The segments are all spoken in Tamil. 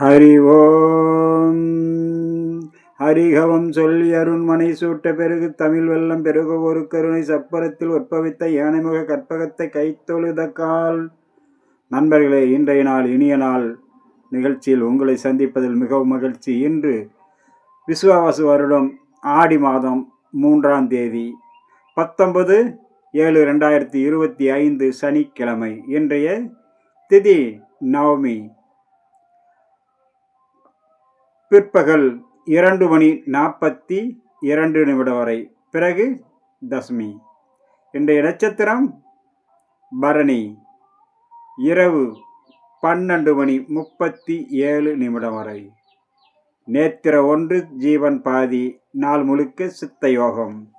ஹரி ஓம். ஹரிகவம் சொல்லி அருண்மனை சூட்ட பெருகு தமிழ் வெள்ளம் பெருகு ஒரு கருணை சப்பரத்தில் உற்பவித்த யானைமுக கற்பகத்தை கைத்தொழுதக்கால் நண்பர்களே இன்றைய நாள் இனிய நாள். நிகழ்ச்சியில் உங்களை சந்திப்பதில் மிகவும் மகிழ்ச்சி. இன்று விசுவாவாசு வருடம் ஆடி மாதம் மூன்றாம் தேதி பத்தொன்பது ஏழு ரெண்டாயிரத்தி இருபத்தி ஐந்து சனிக்கிழமை. இன்றைய திதி நவமி. பிற்பகல் இரண்டு மணி நாற்பத்தி இரண்டு நிமிடம் வரை. பிறகு தசமி. இன்றைய நட்சத்திரம் பரணி. இரவு பன்னெண்டு மணி முப்பத்தி ஏழு நிமிடம் வரை. நேத்திர ஒன்று ஜீவன் பாதி நாள் முழுக்க சித்த யோகம்.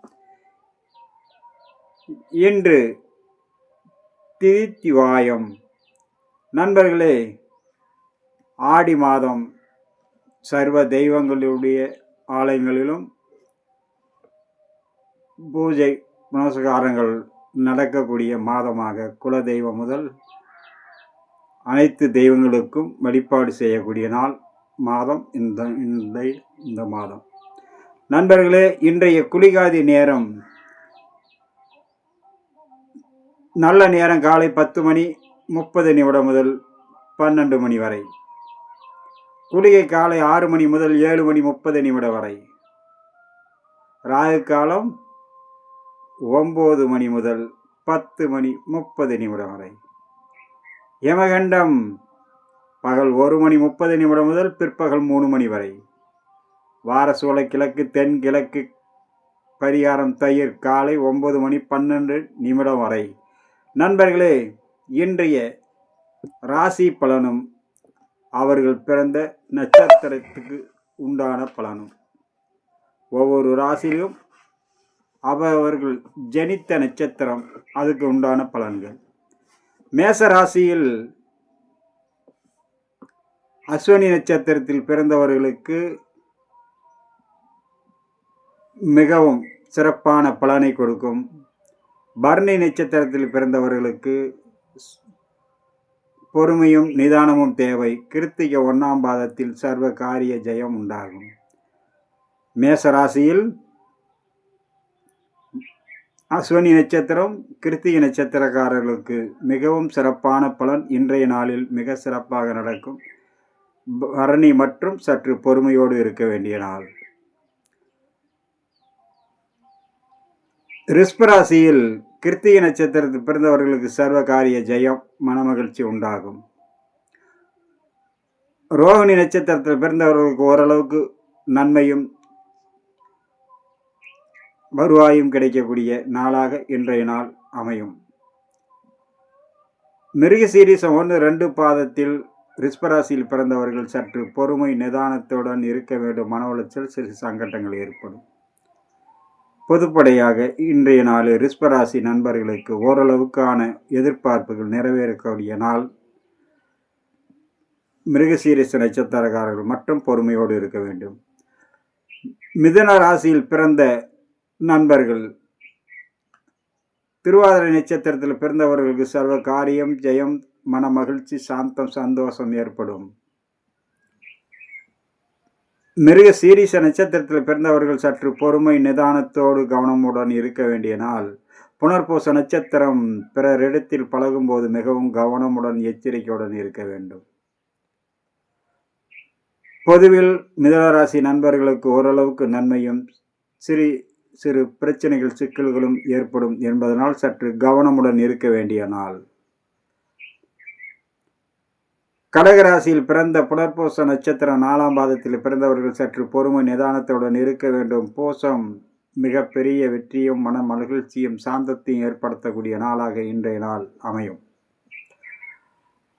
இன்று திருத்திவாயம் நண்பர்களே ஆடி மாதம் சர்வ தெய்வங்களுடைய ஆலயங்களிலும் பூஜை புனஸ்காரங்கள் நடக்கக்கூடிய மாதமாக குல தெய்வம் முதல் அனைத்து தெய்வங்களுக்கும் வழிபாடு செய்யக்கூடிய நாள் மாதம் இந்த இந்த இந்த மாதம். நண்பர்களே இன்றைய குளிகாதி நேரம். நல்ல நேரம் காலை பத்து மணி முப்பது நிமிடம் முதல் பன்னெண்டு மணி வரை. குளிகை காலை ஆறு மணி முதல் ஏழு மணி முப்பது நிமிடம் வரை. ராகு காலம் ஒம்பது மணி முதல் பத்து மணி முப்பது நிமிடம் வரை. யமகண்டம் பகல் ஒரு மணி முப்பது நிமிடம் முதல் பிற்பகல் மூணு மணி வரை. வார சூளை கிழக்கு தென் கிழக்கு பரிகாரம் தயிர் காலை ஒன்பது மணி பன்னெண்டு நிமிடம் வரை. நண்பர்களே இன்றைய ராசி பலனும் அவர்கள் பிறந்த நட்சத்திரத்துக்கு உண்டான பலனும். ஒவ்வொரு ராசியிலும் அவர்கள் ஜனித்த நட்சத்திரம் அதுக்கு உண்டான பலன்கள். மேச ராசியில் அஸ்வினி நட்சத்திரத்தில் பிறந்தவர்களுக்கு மிகவும் சிறப்பான பலனை கொடுக்கும். பரணி நட்சத்திரத்தில் பிறந்தவர்களுக்கு பொறுமையும் நிதானமும் தேவை. கிருத்திக ஒன்றாம் பாதத்தில் சர்வ காரிய ஜெயம் உண்டாகும். மேசராசியில் அஸ்வினி நட்சத்திரம் கிருத்திகை நட்சத்திரக்காரர்களுக்கு மிகவும் சிறப்பான பலன் இன்றைய நாளில் மிக சிறப்பாக நடக்கும். பரணி மற்றும் சற்று பொறுமையோடு இருக்க வேண்டிய நாள். ரிஸ்பராசியில் கிருத்திகை நட்சத்திரத்தில் பிறந்தவர்களுக்கு சர்வ காரிய ஜெயம் மனமகிழ்ச்சி உண்டாகும். ரோகிணி நட்சத்திரத்தில் பிறந்தவர்களுக்கு ஓரளவுக்கு நன்மையும் வருவாயும் கிடைக்கக்கூடிய நாளாக இன்றைய நாள் அமையும். மிருகசீரிசம் ஒன்று ரெண்டு பாதத்தில் ரிஸ்பராசியில் பிறந்தவர்கள் சற்று பொறுமை நிதானத்துடன் இருக்க வேண்டும். மன உளைச்சல் சிறு சங்கட்டங்கள் ஏற்படும். பொதுப்படையாக இன்றைய நாள் ரிஸ்பராசி நண்பர்களுக்கு ஓரளவுக்கான எதிர்பார்ப்புகள் நிறைவேறக்கூடிய நாள். மிருகசீரிச நட்சத்திரக்காரர்கள் மட்டும் பொறுமையோடு இருக்க வேண்டும். மிதன ராசியில் பிறந்த நண்பர்கள் திருவாதிரை நட்சத்திரத்தில் பிறந்தவர்களுக்கு சர்வ காரியம் ஜெயம் மன மகிழ்ச்சி சாந்தம் சந்தோஷம் ஏற்படும். மிருக சீரிச நட்சத்திரத்தில் பிறந்தவர்கள் சற்று பொறுமை நிதானத்தோடு கவனமுடன் இருக்க வேண்டிய நாள் புனர்பூச நட்சத்திரம் பிறரிடத்தில் பழகும்போது மிகவும் கவனமுடன் எச்சரிக்கையுடன் இருக்க வேண்டும். பொதுவில் மிதனராசி நண்பர்களுக்கு ஓரளவுக்கு நன்மையும் சிறு சிறு பிரச்சனைகள் சிக்கல்களும் ஏற்படும் என்பதனால் சற்று கவனமுடன் இருக்க வேண்டிய நாள் கடகராசியில் பிறந்த புனர்பூச நட்சத்திரம் நாலாம் பாதத்தில் பிறந்தவர்கள் சற்று பொறுமை நிதானத்துடன் இருக்க வேண்டும். பூசம் மிக பெரிய வெற்றியும் மன மகிழ்ச்சியும் சாந்தத்தையும் ஏற்படுத்தக்கூடிய நாளாக இன்றைய நாள் அமையும்.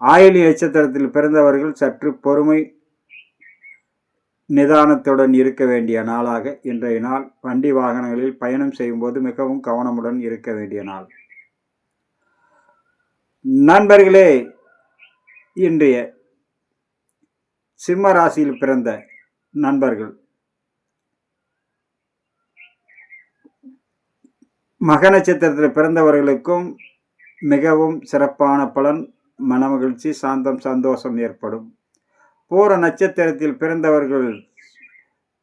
ஆயிலி நட்சத்திரத்தில் பிறந்தவர்கள் சற்று பொறுமை நிதானத்துடன் இருக்க வேண்டிய நாளாக இன்றைய நாள். வண்டி வாகனங்களில் பயணம் செய்யும்போது மிகவும் கவனமுடன் இருக்க வேண்டிய நாள். நண்பர்களே இன்றைய சிம்ம ராசியில் பிறந்த நண்பர்கள். மக நட்சத்திரத்தில் பிறந்தவர்களுக்கும் மிகவும் சிறப்பான பலன் மனமகிழ்ச்சி சாந்தம் சந்தோஷம் ஏற்படும். பூர நட்சத்திரத்தில் பிறந்தவர்கள்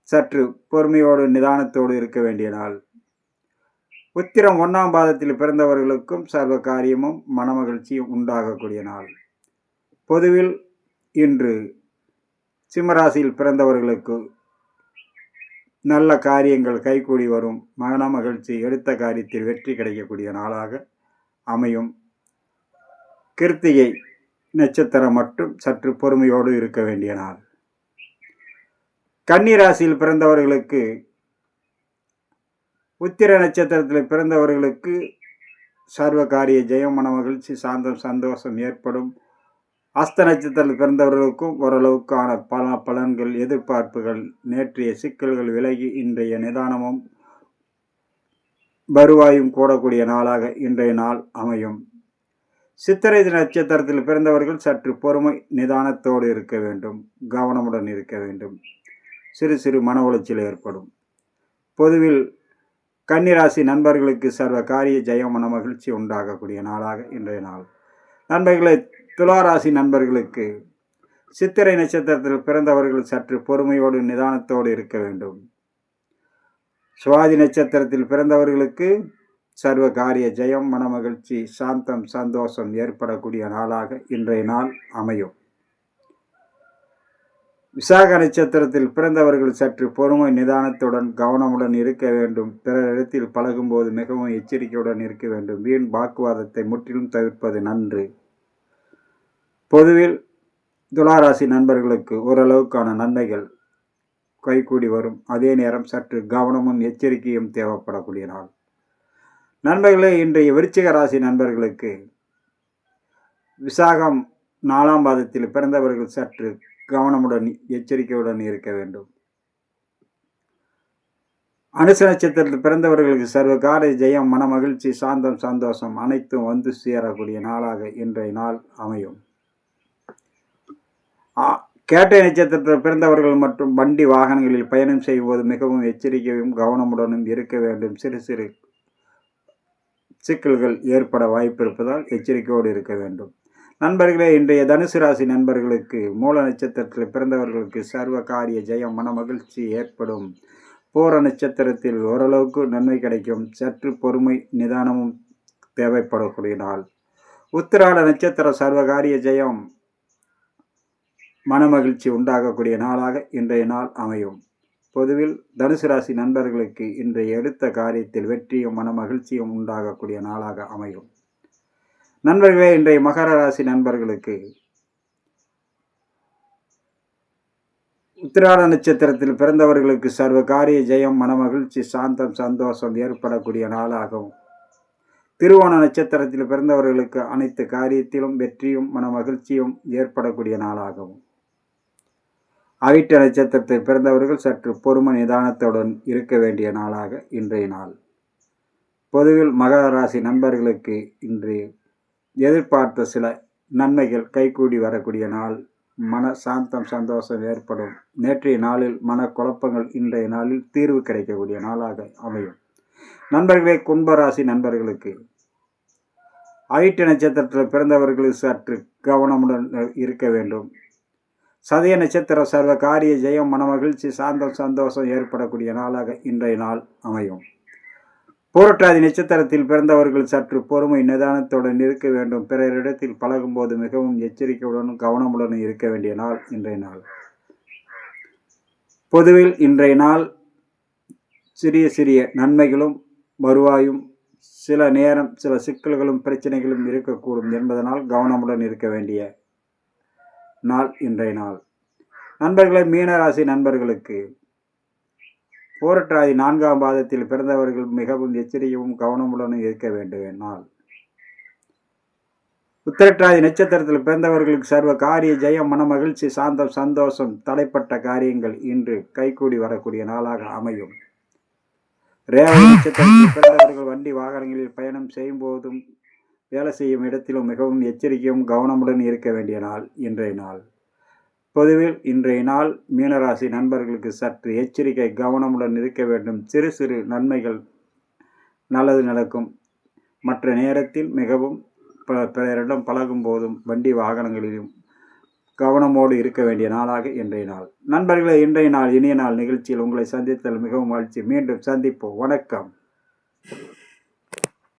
சற்று பொறுமையோடு நிதானத்தோடு இருக்க வேண்டிய நாள். உத்திரம் ஒன்றாம் பாதத்தில் பிறந்தவர்களுக்கும் சர்வ காரியமும் மனமகிழ்ச்சியும் உண்டாகக்கூடிய நாள். பொதுவில் இன்று சிம்மராசியில் பிறந்தவர்களுக்கு நல்ல காரியங்கள் கைகூடி வரும். மன மகிழ்ச்சி எடுத்த காரியத்தில் வெற்றி கிடைக்கக்கூடிய நாளாக அமையும். கிருத்திகை நட்சத்திரம் மட்டும் சற்று பொறுமையோடு இருக்க வேண்டிய நாள். கன்னிராசியில் பிறந்தவர்களுக்கு உத்திர நட்சத்திரத்தில் பிறந்தவர்களுக்கு சர்வ காரிய ஜெயம் மன மகிழ்ச்சி சாந்தம் சந்தோஷம் ஏற்படும். அஸ்த நட்சத்திரத்தில் பிறந்தவர்களுக்கும் ஓரளவுக்கான பல பலன்கள் எதிர்பார்ப்புகள் நேற்றைய சிக்கல்கள் விலகி இன்றைய நிதானமும் வருவாயும் கூடக்கூடிய நாளாக இன்றைய நாள் அமையும். சித்திரை நட்சத்திரத்தில் பிறந்தவர்கள் சற்று பொறுமை நிதானத்தோடு இருக்க வேண்டும் கவனமுடன் இருக்க வேண்டும். சிறு சிறு மன உளைச்சல் ஏற்படும். பொதுவில் கன்னிராசி நண்பர்களுக்கு சர்வ காரிய ஜெயமன மன மகிழ்ச்சி உண்டாகக்கூடிய நாளாக இன்றைய நாள். நண்பர்களை துளாராசி நண்பர்களுக்கு சித்திரை நட்சத்திரத்தில் பிறந்தவர்கள் சற்று பொறுமையோடு நிதானத்தோடு இருக்க வேண்டும். சுவாதி நட்சத்திரத்தில் பிறந்தவர்களுக்கு சர்வ காரிய ஜெயம் மனமகிழ்ச்சி சாந்தம் சந்தோஷம் ஏற்படக்கூடிய நாளாக இன்றைய நாள் அமையும். விசாக நட்சத்திரத்தில் பிறந்தவர்கள் சற்று பொறுமை நிதானத்துடன் கவனமுடன் இருக்க வேண்டும். பிறரிடத்தில் பழகும்போது மிகவும் எச்சரிக்கையுடன் இருக்க வேண்டும். வீண் வாக்குவாதத்தை முற்றிலும் தவிர்ப்பது நன்று. பொதுவில் துளாராசி நண்பர்களுக்கு ஓரளவுக்கான நன்மைகள் கைகூடி வரும். அதே நேரம் சற்று கவனமும் எச்சரிக்கையும் தேவைப்படக்கூடிய நாள். நண்பர்களே இன்றைய விருச்சிக ராசி நண்பர்களுக்கு விசாகம் நாலாம் பாதத்தில் பிறந்தவர்கள் சற்று கவனமுடன் எச்சரிக்கையுடன் இருக்க வேண்டும். அனுச நட்சத்திரத்தில் பிறந்தவர்களுக்கு சர்வ காரிய ஜெயம் மன மகிழ்ச்சி சாந்தம் சந்தோஷம் அனைத்தும் வந்து சேரக்கூடிய நாளாக இன்றைய நாள் அமையும். கேட்டை நட்சத்திரத்தில் பிறந்தவர்கள் மற்றும் வண்டி வாகனங்களில் பயணம் செய்யும்போது மிகவும் எச்சரிக்கையும் கவனமுடனும் இருக்க வேண்டும். சிறு சிறு சிக்கல்கள் ஏற்பட வாய்ப்பு இருப்பதால் எச்சரிக்கையோடு இருக்க வேண்டும். நண்பர்களே இன்றைய தனுசு ராசி நண்பர்களுக்கு மூல நட்சத்திரத்தில் பிறந்தவர்களுக்கு சர்வ காரிய ஜெயம் மன மகிழ்ச்சி ஏற்படும். போர நட்சத்திரத்தில் ஓரளவுக்கு நன்மை கிடைக்கும். சற்று பொறுமை நிதானமும் தேவைப்படக்கூடிய நாள். உத்திராட நட்சத்திர சர்வகாரிய ஜெயம் மனமகிழ்ச்சி உண்டாகக்கூடிய நாளாக இன்றைய நாள் அமையும். பொதுவில் தனுசு ராசி நண்பர்களுக்கு இன்றைய எடுத்த காரியத்தில் வெற்றியும் மனமகிழ்ச்சியும் உண்டாகக்கூடிய நாளாக அமையும். நண்பர்களே இன்றைய மகர ராசி நண்பர்களுக்கு உத்திராட நட்சத்திரத்தில் பிறந்தவர்களுக்கு சர்வ காரிய ஜெயம் மனமகிழ்ச்சி சாந்தம் சந்தோஷம் ஏற்படக்கூடிய நாளாகவும் திருவோண நட்சத்திரத்தில் பிறந்தவர்களுக்கு அனைத்து காரியத்திலும் வெற்றியும் மனமகிழ்ச்சியும் ஏற்படக்கூடிய நாளாகவும் அவிட்ட நட்சத்திரத்தில் பிறந்தவர்கள் சற்று பொறும நிதானத்துடன் இருக்க வேண்டிய நாளாக இன்றைய நாள். பொதுவில் மகர ராசி நண்பர்களுக்கு இன்று எதிர்பார்த்த சில நன்மைகள் கைகூடி வரக்கூடிய நாள். மன சாந்தம் சந்தோஷம் ஏற்படும். நேற்றைய நாளில் மன குழப்பங்கள் இன்றைய நாளில் தீர்வு கிடைக்கக்கூடிய நாளாக அமையும். நண்பர்களே கும்பராசி நண்பர்களுக்கு ஐட்டு நட்சத்திரத்தில் பிறந்தவர்கள் சற்று கவனமுடன் இருக்க வேண்டும். சதய நட்சத்திர சர்வ காரிய ஜெயம் மனமகிழ்ச்சி சாந்தம் சந்தோஷம் ஏற்படக்கூடிய நாளாக இன்றைய நாள் அமையும். பூரட்டாதி நட்சத்திரத்தில் பிறந்தவர்கள் சற்று பொறுமை நிதானத்துடன் இருக்க வேண்டும். பிறரிடத்தில் பழகும்போது மிகவும் எச்சரிக்கையுடனும் கவனமுடனும் இருக்க வேண்டிய நாள் இன்றைய நாள். பொதுவில் இன்றைய நாள் சிறிய சிறிய நன்மைகளும் வருவாயும் சில நேரம் சில சிக்கல்களும் பிரச்சனைகளும் இருக்கக்கூடும் என்பதனால் கவனமுடன் இருக்க வேண்டிய நாள் இன்றைய நாள். நண்பர்களை மீனராசி நண்பர்களுக்கு போரட்டாதி நான்காம் பாதத்தில் பிறந்தவர்கள் மிகவும் எச்சரிக்கையும் கவனமுடனும் இருக்க வேண்டும் நாள். உத்திரட்டாதி நட்சத்திரத்தில் பிறந்தவர்களுக்கு சர்வ காரிய ஜெயம் மன மகிழ்ச்சி சாந்தம் சந்தோஷம் தடைப்பட்ட காரியங்கள் இன்று கைகூடி வரக்கூடிய நாளாக அமையும். ரேவதி நட்சத்திரத்தில் பிறந்தவர்கள் வண்டி வாகனங்களில் பயணம் செய்யும் போதும் வேலை செய்யும் இடத்திலும் மிகவும் எச்சரிக்கையும் கவனமுடன் இருக்க வேண்டிய நாள் இன்றைய நாள். பொதுவில் இன்றைய நாள் மீனராசி நண்பர்களுக்கு சற்று எச்சரிக்கை கவனமுடன் இருக்க வேண்டும். சிறு சிறு நன்மைகள் நல்லது நடக்கும். மற்ற நேரத்தில் மிகவும் பிறரிடம் பழகும் போதும் வண்டி வாகனங்களிலும் கவனமோடு இருக்க வேண்டிய நாளாக இன்றைய நாள். நண்பர்களே இன்றைய நாள் இனிய நாள் நிகழ்ச்சியில் உங்களை சந்தித்தல் மிகவும் மகிழ்ச்சி. மீண்டும் சந்திப்போம். வணக்கம்.